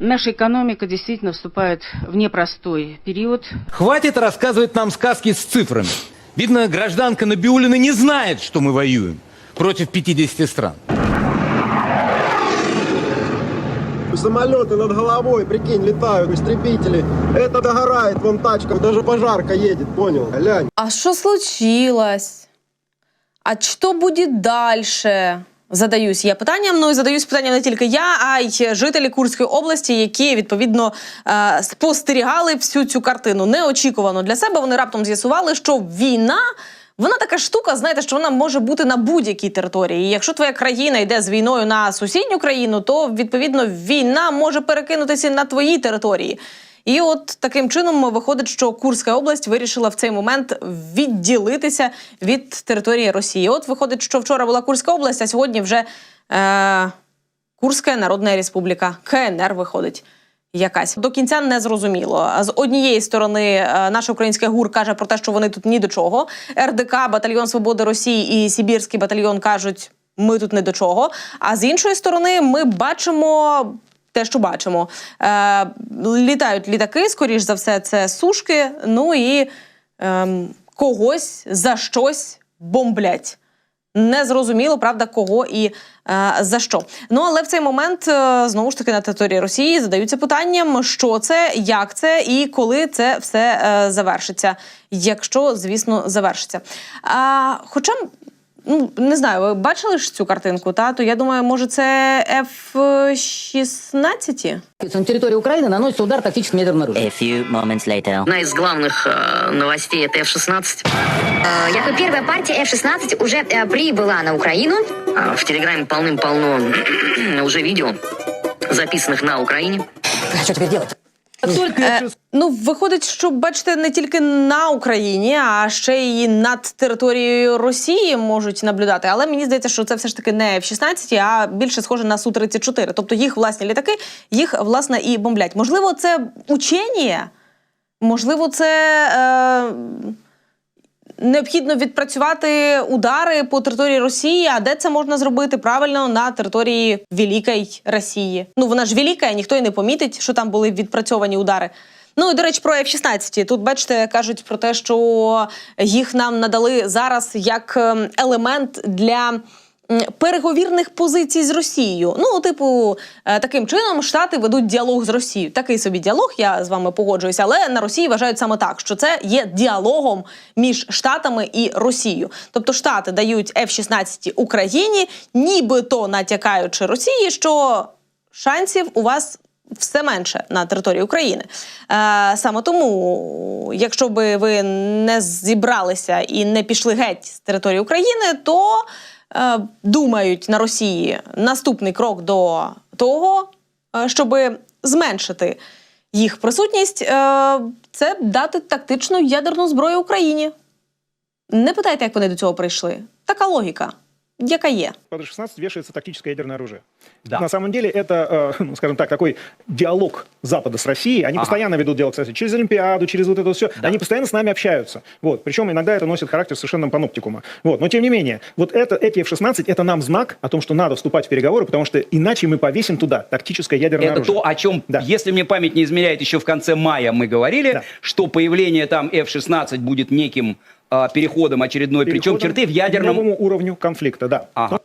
Наша экономика действительно вступает в непростой период. Хватит рассказывать нам сказки с цифрами. Видно, гражданка Набиулина не знает, что мы воюем против 50 стран. Самолеты над головой, прикинь, летают, истребители. Это догорает, вон тачка, даже пожарка едет, понял? Глянь. А що случилось? А що буде далі? Задаюсь я питанням. Ну і задаюсь питанням не тільки я, а й жителі Курської області, які відповідно е, спостерігали всю цю картину. Неочікувано для себе. Вони раптом з'ясували, що війна. Вона така штука, знаєте, що вона може бути на будь-якій території. І якщо твоя країна йде з війною на сусідню країну, то відповідно війна може перекинутися на твої території. І от таким чином виходить, що Курська область вирішила в цей момент відділитися від території Росії. От виходить, що вчора була Курська область, а сьогодні вже е- Курська Народна Республіка, КНР виходить. Якась до кінця не зрозуміло. З однієї сторони, е, наш український гур каже про те, що вони тут ні до чого. РДК, батальйон свободи Росії і Сибірський батальйон кажуть, ми тут не до чого. А з іншої сторони, ми бачимо те, що бачимо. Е, літають літаки, скоріш за все, це сушки. Ну і ем, когось за щось бомблять. Не зрозуміло, правда, кого і е, за що. Ну але в цей момент е, знову ж таки на території Росії задаються питанням, що це, як це і коли це все е, завершиться, якщо, звісно, завершиться. А, хоча Ну, не знаю, ви бачили ж цю картинку, та? То я думаю, може, це F-16? На территории Украины наносится удар тактическим ядерным оружием. A few moments later. Одна из главных э, новостей это F-16. Э, Якобы первая партия F-16 уже э, прибыла на Украину. А В Телеграме полным-полно уже видео, записанных на Украине. А что теперь делать? Е, ну, виходить, що бачите, не тільки на Україні, а ще й над територією Росії можуть наблюдати. Але мені здається, що це все ж таки не F-16, а більше схоже на Су-34. Тобто їх власні літаки, їх власне і бомблять. Можливо, це учення? Можливо, це. Е... Необхідно відпрацювати удари по території Росії. А де це можна зробити правильно на території Великої Росії? Ну вона ж велика, ніхто й не помітить, що там були відпрацьовані удари. Ну і до речі, про F-16. Тут бачите, кажуть про те, що їх нам надали зараз як ем, елемент для. Переговірних позицій з Росією. Ну, типу, е, таким чином Штати ведуть діалог з Росією. Такий собі діалог, я з вами погоджуюся, але на Росії вважають саме так, що це є діалогом між Штатами і Росією. Тобто Штати дають F-16 Україні, нібито натякаючи Росії, що шансів у вас все менше на території України. Е, саме тому, якщо би ви не зібралися і не пішли геть з території України, то думають на Росії наступний крок до того, е, щоб зменшити їх присутність, е, це дати тактичну ядерну зброю Україні. Не питайте, як вони до цього прийшли. Така логіка, яка є. под 16 вешается тактическое ядерное оружие. Да. На самом деле это, э, ну, скажем так, такой диалог Запада с Россией. Они Ага. постоянно ведут диалог с Россией. Через Олимпиаду, через вот это все. Да. Они постоянно с нами общаются. Вот. Причем иногда это носит характер совершенно паноптикума. Вот. Но тем не менее, вот это, эти F-16, это нам знак о том, что надо вступать в переговоры, потому что иначе мы повесим туда тактическое ядерное Это оружие. то, о чем, Да. если мне память не измеряет, еще в конце мая мы говорили, Да. что появление там F-16 будет неким а, переходом очередной, причем Переходом черты в к ядерном... новому уровню конфликта, да. Ага.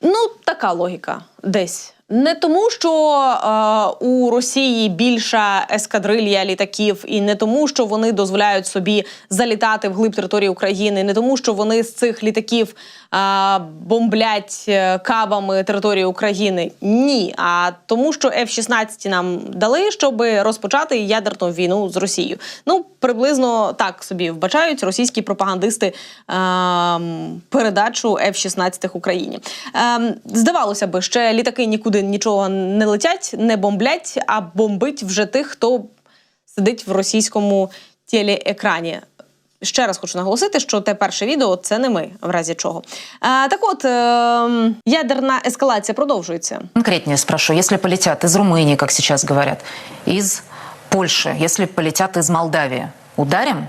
Ну, така логіка десь. Не тому, що е, у Росії більша ескадрилья літаків, і не тому, що вони дозволяють собі залітати вглиб території України, не тому, що вони з цих літаків е, бомблять е, кабами територію України. Ні. А тому, що F-16 нам дали, щоб розпочати ядерну війну з Росією. Ну, приблизно так собі вбачають російські пропагандисти ем, передачу F-16 Україні. Ем, здавалося би, ще літаки нікуди нічого не летять, не бомблять, а бомбить вже тих, хто сидить в російському телеекрані. Ще раз хочу наголосити, що те перше відео це не ми, в разі чого. Е, так от, ем, ядерна ескалація продовжується. Конкретнее спрошу, если полетят из Румынии, как сейчас говорят, из Польши, если полетят из Молдавии, ударим?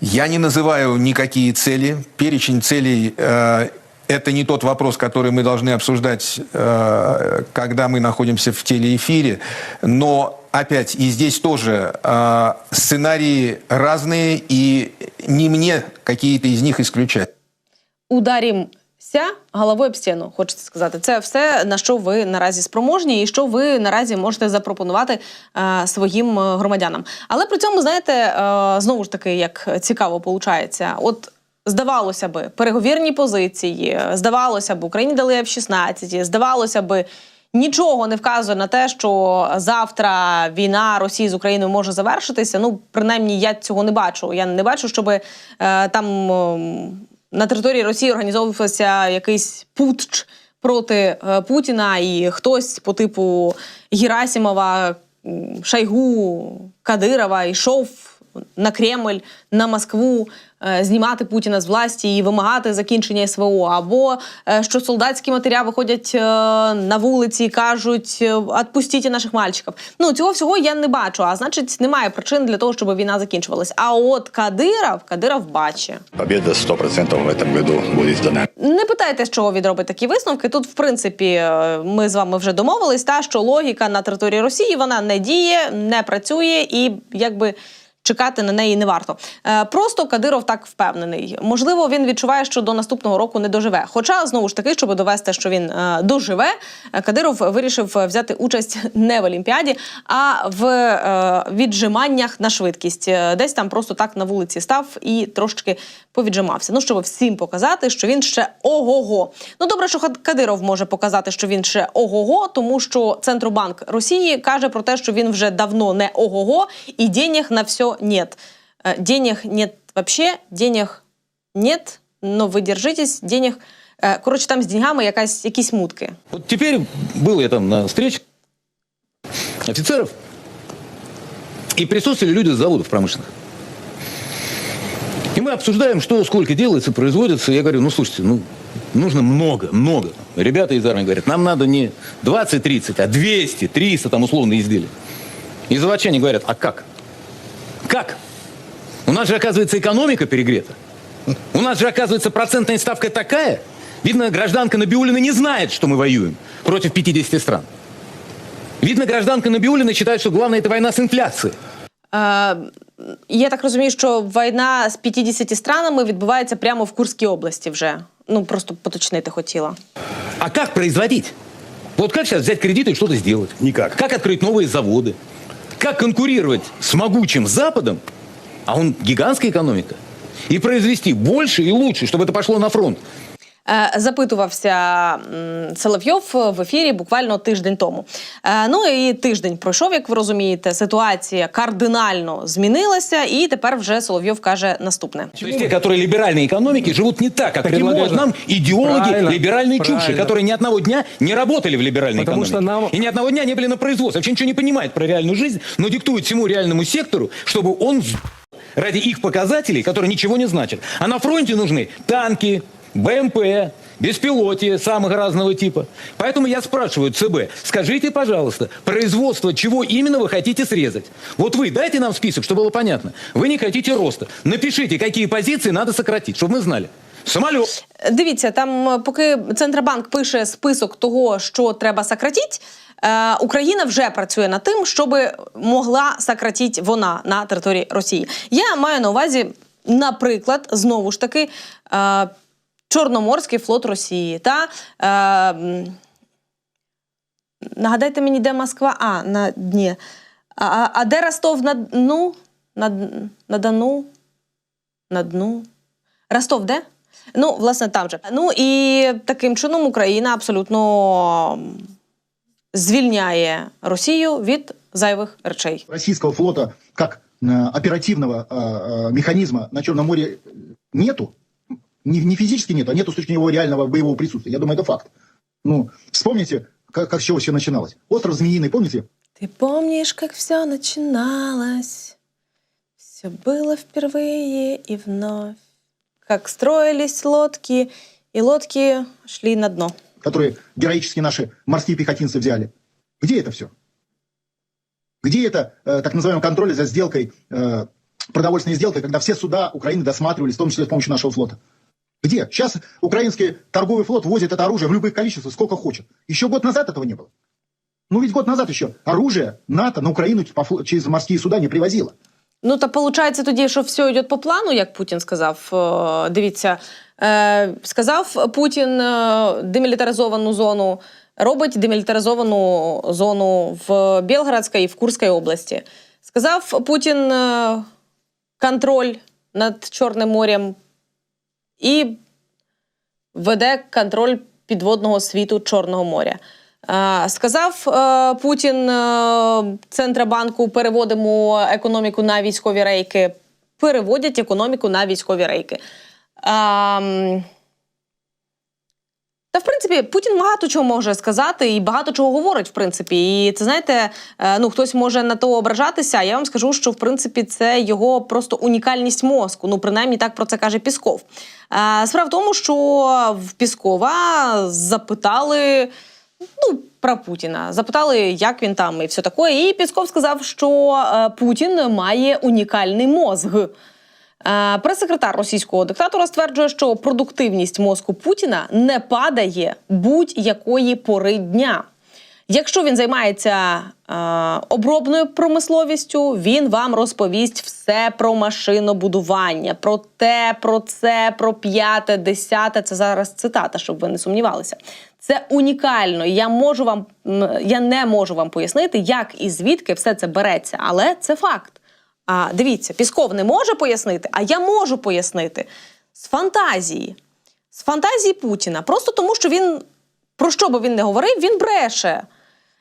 Я не называю никакие цели. Перечень целей э, это не тот вопрос, который мы должны обсуждать, э, когда мы находимся в телеэфире. Но опять и здесь тоже э, сценарии разные, и не мне какие-то из них исключать. Ударімся головою об стіну, хочеться сказати. Це все, на що ви наразі спроможні, і що ви наразі можете запропонувати е, своїм е, громадянам. Але при цьому, знаєте, е, знову ж таки, як цікаво виходить, от. Здавалося би, переговірні позиції, здавалося б, Україні дали F-16, здавалося би, нічого не вказує на те, що завтра війна Росії з Україною може завершитися. Ну, принаймні, я цього не бачу. Я не бачу, щоб е, там ем, на території Росії організовувався якийсь путч проти е, Путіна, і хтось по типу Герасимова, м, Шойгу, Кадирова йшов на Кремль, на Москву. Е, Знімати Путіна з власті і вимагати закінчення СВО, або е, що солдатські матеря виходять е, на вулиці і кажуть «Отпустіть наших мальчиків. Ну цього всього я не бачу. А значить, немає причин для того, щоб війна закінчувалась. А от Кадиров, Кадиров бачить. Победа 100% в году будет за нами. Не питайте, з чого він робить такі висновки. Тут, в принципі, ми з вами вже домовились, та що логіка на території Росії вона не діє, не працює і якби. Чекати на неї не варто. Е, просто Кадиров так впевнений. Можливо, він відчуває, що до наступного року не доживе. Хоча знову ж таки, щоб довести, що він е, доживе, е, Кадиров вирішив взяти участь не в Олімпіаді, а в віджиманнях на швидкість. Десь там просто так на вулиці став і трошки повіджимався. Ну, щоб всім показати, що він ще ого-го. Ну добре, що Кадиров може показати, що він ще ого-го, тому що Центробанк Росії каже про те, що він вже давно не ого-го, і денег на все нет. Е, Денег нет вообще, денег нет, но ви держитесь, денег. е, Коротше, там з деньгами якась, якісь мутки. Вот теперь был я там на встрече офицеров, и присутствовали люди с заводов промышленных. И мы обсуждаем, что сколько делается, производится. Я говорю, ну слушайте, ну нужно много, много. Ребята из армии говорят, нам надо не 20-30, а 200, 300 там условно изделия. И заводчане говорят, а как? Как? У нас же, оказывается, экономика перегрета. У нас же, оказывается, процентная ставка такая. Видно, гражданка Набиулина не знает, что мы воюем против 50 стран. Видно, гражданка Набиулина считает, что главное это война с инфляцией. Е, я так розумію, що війна з 50 странами відбувається прямо в Курській області вже. Ну, просто поточнити хотіла. А как производить? Вот как сейчас взять кредиты и что-то сделать? Никак. Как открыть новые заводы? Как конкурировать с могучим Западом, а он гигантская экономика, и произвести больше и лучше, чтобы это пошло на фронт? Е, Запитувався м, Соловйов в ефірі буквально тиждень тому. Е, Ну і тиждень пройшов, як ви розумієте. Ситуація кардинально змінилася, і тепер вже Соловйов каже наступне. То есть те, которые либеральные экономики, живут не так, как предлагают нам идеологи Правильно, либеральной чуши, правильно. которые ни одного дня не работали в либеральной Потому экономике. что нам- И ни одного дня не были на производстве. Вообще ничего не понимают про реальную жизнь, но диктуют всему реальному сектору, чтобы он с- ради их показателей, которые ничего не значат. А на фронте нужны танки, БМП, беспилотия самых разного типа. Поэтому я спрашиваю ЦБ, скажите, пожалуйста, производство чего именно вы хотите срезать? Вот вы дайте нам список, чтобы было понятно. Вы не хотите роста. Напишите, какие позиции надо сократить, чтобы мы знали. Самолет. Дивіться, там е, поки Центробанк пише список того, що треба сократити, е, Україна вже працює над тим, щоб могла сократити вона на території Росії. Я маю на увазі, наприклад, знову ж таки. Е, Чорноморський флот Росії. Та, е, м, нагадайте мені, де Москва? А, на дні. А, а, а де Ростов на дну? На, на Дону? На дну? Ростов де? Ну, власне, там же. Ну і таким чином Україна абсолютно м, звільняє Росію від зайвих речей. российского флота как э, оперативного э, э, механизма на Черном море нету. Не, не физически нету, а нету с точки зрения его реального боевого присутствия. Я думаю, это факт. Ну, вспомните, как, как с чего все начиналось. Остров Змеиный, помните? Ты помнишь, как все начиналось? Все было впервые и вновь. Как строились лодки, и лодки шли на дно. Которые героически наши морские пехотинцы взяли. Где это все? Где это э, так называемый контроль за сделкой, э, продовольственной сделкой, когда все суда Украины досматривались, в том числе с помощью нашего флота? Где? Сейчас украинский торговый флот возит это оружие в любых количествах, сколько хочет. Еще год назад этого не было. Ну ведь год назад еще оружие НАТО на Украину по фло- через морские суда не привозило. Ну та виходить тоді, що все йде по плану, як Путін сказав. Е, Дивіться, е, сказав Путін е, демілітаризовану зону, робить демілітаризовану зону в Білградській і в Курській області. Сказав Путін е, контроль над Чорним морем і веде контроль підводного світу Чорного моря. Е, Сказав е, Путін е, Центробанку переводимо економіку на військові рейки. Переводять економіку на військові рейки. Та в принципі Путін багато чого може сказати і багато чого говорить, в принципі. І це знаєте, е, ну хтось може на то ображатися. Я вам скажу, що в принципі це його просто унікальність мозку. Ну, принаймні так про це каже Пісков. Е, Справа в тому, що в Піскова запитали. Ну, про Путіна запитали, як він там і все таке. І Пісков сказав, що е, Путін має унікальний мозг. Е, Прес-секретар російського диктатора стверджує, що продуктивність мозку Путіна не падає будь-якої пори дня. Якщо він займається е, обробною промисловістю, він вам розповість все про машинобудування, про те, про це, про п'яте, десяте. Це зараз цитата, щоб ви не сумнівалися. Це унікально. Я можу вам, я не можу вам пояснити, як і звідки все це береться, але це факт. А дивіться, Пісков не може пояснити, а я можу пояснити з фантазії. З фантазії Путіна. Просто тому, що він про що би він не говорив, він бреше.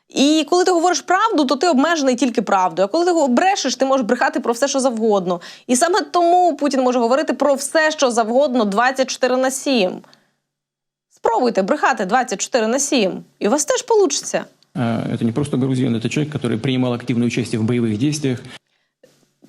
І коли ти говориш правду, то ти обмежений тільки правдою. А коли ти брешеш, ти можеш брехати про все, що завгодно. І саме тому Путін може говорити про все, що завгодно 24 на 7. Спробуйте брехати 24 на 7, і у вас теж вийде. Это не просто грузин, это человек, который принимал активное участие в боевых действиях.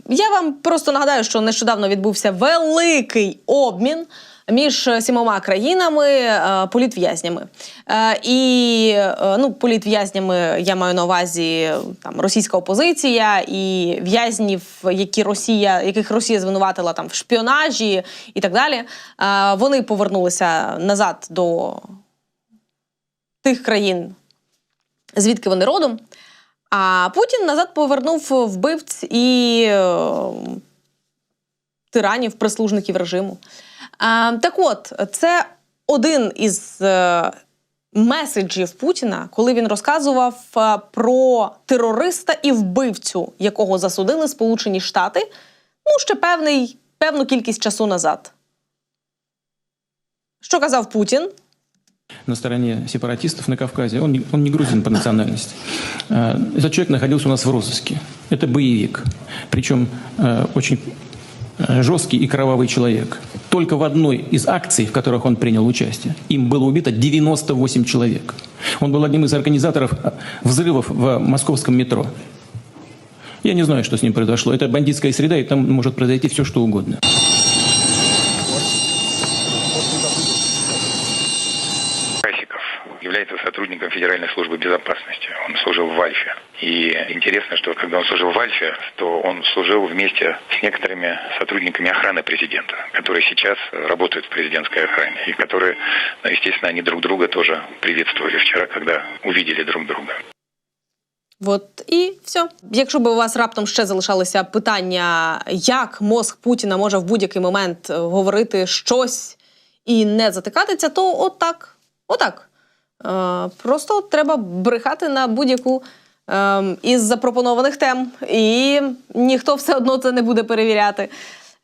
Я вам просто нагадаю, що нещодавно відбувся великий обмін між сімома країнами е, політв'язнями. Е, І е, ну, політв'язнями я маю на увазі там російська опозиція і в'язнів, які Росія, яких Росія звинуватила там в шпіонажі і так далі. Вони повернулися назад до тих країн, звідки вони родом. А Путін назад повернув вбивць і е, тиранів, прислужників режиму. Так от, це один із е, меседжів Путіна, коли він розказував е, про терориста і вбивцю, якого засудили Сполучені Штати, ну, ще певний, певну кількість часу назад. Що казав Путін? На стороне сепаратистов на Кавказе. Он он не грузин по национальности. Э, Этот человек находился у нас в розыске. Это боевик. Причем э, очень э, жесткий и кровавый человек. Только в одной из акций, в которых он принял участие, им было убито 98 человек. Он был одним из организаторов взрывов в московском метро. Я не знаю, что с ним произошло. Это бандитская среда, и там может произойти все, что угодно. службы безопасности. Он служил в Альфе. И интересно, что когда он служил в Альфе, то он служил вместе с некоторыми сотрудниками охраны президента, которые сейчас работают в президентской охране. И которые, ну, естественно, они друг друга тоже приветствовали вчера, когда увидели друг друга. От і все. Якщо б у вас раптом ще залишалися питання, як мозг Путіна може в будь-який момент е, говорити щось і не затикатися, то отак. Отак. Е, просто треба брехати на будь-яку е, із запропонованих тем, і ніхто все одно це не буде перевіряти.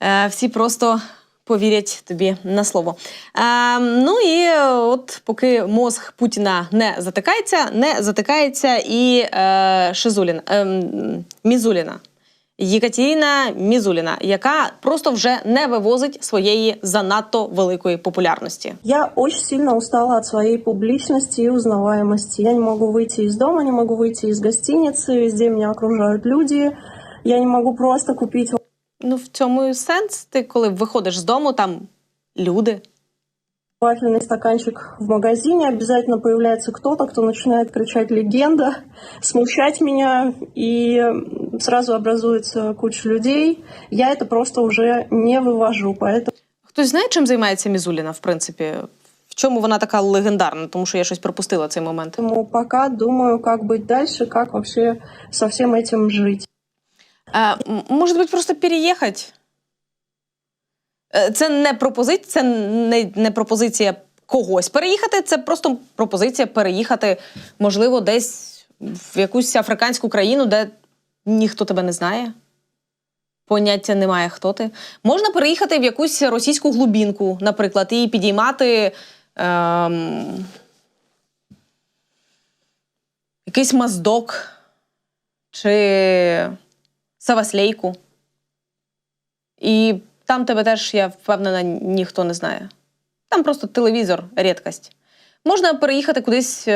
Е, всі просто повірять тобі на слово. Е, ну і е, от поки мозг Путіна не затикається, не затикається і Шизуліна, е, Мізуліна. Єкатеріна Мізуліна, яка просто вже не вивозить своєї занадто великої популярності. Я очень сильно устала от своей публичности и узнаваемости. Я не могу выйти из дома, не могу выйти из гостиницы, везде меня окружают люди. Я не могу просто купить Ну, в цьому і сенс. Ти коли виходиш з дому, там люди. вафельный стаканчик в магазине, обязательно появляется кто-то, кто начинает кричать «легенда», смущать меня, и сразу образуется куча людей. Я это просто уже не вывожу, поэтому... Хтось знає, чим займається Мізуліна, в принципі? В чому вона така легендарна? Тому що я щось пропустила цей момент. Поэтому пока думаю, как быть дальше, как вообще со всем этим жить. А, м- може бути, просто переїхати? Е, Це не пропозиція, це не, не пропозиція когось переїхати, це просто пропозиція переїхати, можливо, десь в якусь африканську країну, де ніхто тебе не знає. Поняття немає, хто ти. Можна переїхати в якусь російську глубінку, наприклад, і підіймати ем, якийсь маздок чи Саваслейку. І там тебе теж, я впевнена, ніхто не знає. Там просто телевізор, рідкость. Можна переїхати кудись е,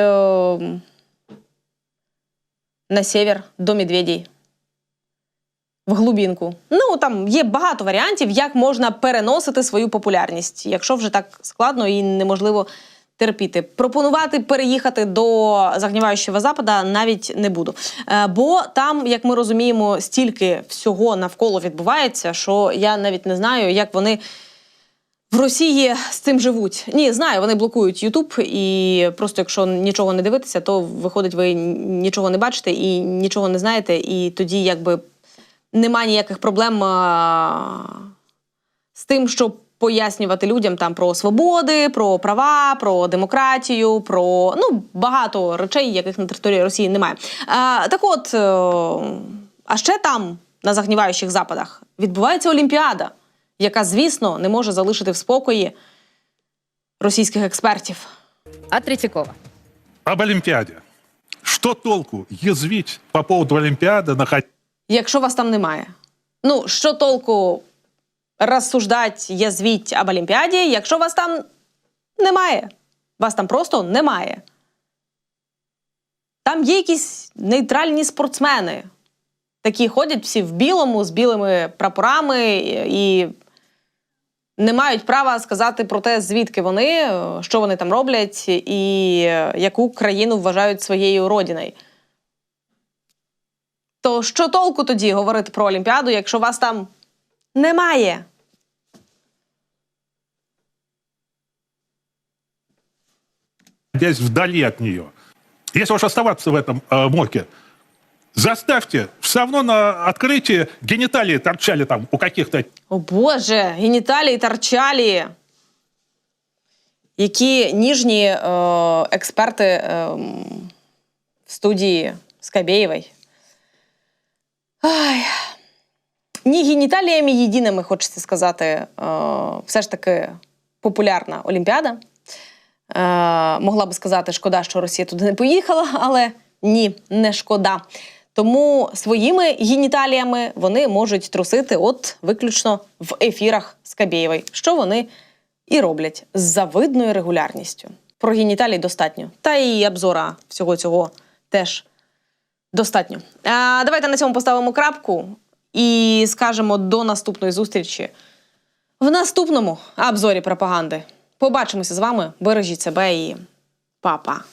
на север до медведей. В глубінку. Ну, там є багато варіантів, як можна переносити свою популярність, якщо вже так складно і неможливо терпіти. Пропонувати переїхати до загніваючого запада навіть не буду. Е, Бо там, як ми розуміємо, стільки всього навколо відбувається, що я навіть не знаю, як вони. В Росії з цим живуть. Ні, знаю, вони блокують Ютуб, і просто якщо нічого не дивитися, то виходить, ви нічого не бачите і нічого не знаєте, і тоді якби нема ніяких проблем а, з тим, щоб пояснювати людям там про свободи, про права, про демократію, про ну багато речей, яких на території Росії немає. А, так от, е, а ще там, на загніваючих западах, відбувається Олімпіада, яка, звісно, не може залишити в спокої російських експертів. От Третьякова. Об Олимпиаде. Что толку язвить по поводу Олимпиады, находить якщо вас там немає. Ну, що толку розсуждати, язвіть об Олімпіаді, якщо вас там немає? Вас там просто немає. Там є якісь нейтральні спортсмени. Такі ходять всі в білому, з білими прапорами і не мають права сказати про те, звідки вони, що вони там роблять, і яку країну вважають своєю родиною. То що толку тоді говорити про Олімпіаду, якщо вас там немає? находясь вдали от нее. Если уж оставаться в этом э, моке, заставьте, все равно на открытии гениталии торчали там у каких-то О Боже, геніталії торчалі. Які ніжні е, експерти е, в студії Скабєєвої. Ай. Ні геніталіями єдиними, хочеться сказати, е, все ж таки популярна Олімпіада. Е, могла би сказати, шкода, що Росія туди не поїхала, але ні, не шкода. Тому своїми геніталіями вони можуть трусити от виключно в ефірах Скабєєвої, що вони і роблять з завидною регулярністю. Про геніталії достатньо. Та і обзора всього цього теж достатньо. А, давайте на цьому поставимо крапку і скажемо до наступної зустрічі в наступному обзорі пропаганди. Побачимося з вами. Бережіть себе і па-па.